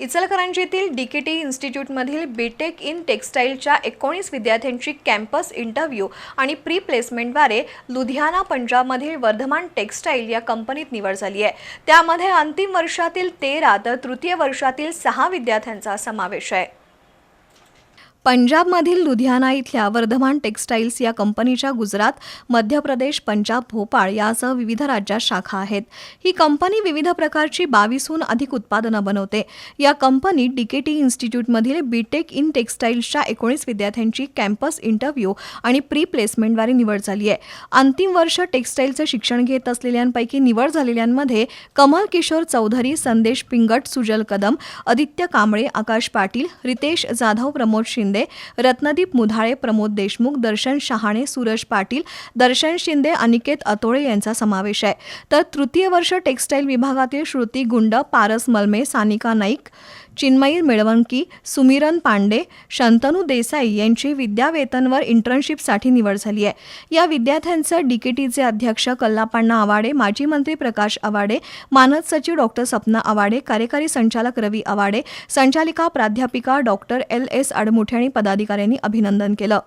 इचलकरंजीतील DKT इन्स्टिट्यूटमधील BTech in टेक्स्टाईलच्या एकोणीस विद्यार्थ्यांची कॅम्पस इंटरव्ह्यू आणि प्री प्लेसमेंटद्वारे लुधियाना पंजाबमधील वर्धमान टेक्स्टाईल या कंपनीत निवड झाली आहे. त्यामध्ये अंतिम वर्षातील तेरा तर तृतीय वर्षातील सहा विद्यार्थ्यांचा समावेश आहे. पंजाबमधील लुधियाना इथल्या वर्धमान टेक्स्टाईल्स या कंपनीच्या गुजरात मध्य प्रदेश पंजाब भोपाळ यासह विविध राज्यात शाखा आहेत. ही कंपनी विविध प्रकारची बावीसहून अधिक उत्पादनं बनवते. या कंपनीत डीकेटी इन्स्टिट्यूटमधील बीटेक इन टेक्स्टाईल्सच्या एकोणीस विद्यार्थ्यांची कॅम्पस इंटरव्ह्यू आणि प्री प्लेसमेंटद्वारे निवड झाली आहे. अंतिम वर्ष टेक्स्टाईलचं शिक्षण घेत असलेल्यांपैकी निवड झालेल्यांमध्ये कमल किशोर चौधरी संदेश पिंगट सुजल कदम आदित्य कांबळे आकाश पाटील रितेश जाधव प्रमोद शिंदे रत्नदीप मुधाळे प्रमोद देशमुख दर्शन शहाणे सूरज पाटील दर्शन शिंदे अनिकेत अतोळे यांचा समावेश आहे. तर तृतीय वर्ष टेक्स्टाईल विभागातील श्रुती गुंड पारस मलमे सानिका नाईक चिन्मयी मिळवणकी सुमिरन पांडे शंतनू देसाई यांची विद्यावेतनवर इंटर्नशिपसाठी निवड झाली आहे. या विद्यार्थ्यांचं डीकेटीचे अध्यक्ष कल्लापण्णा आवाडे माजी मंत्री प्रकाश आवाडे मानद सचिव डॉक्टर सपना आवाडे कार्यकारी संचालक रवी आवाडे संचालिका प्राध्यापिका डॉक्टर एल. एस. आडमुठे आणि पदाधिकाऱ्यांनी अभिनंदन केलं.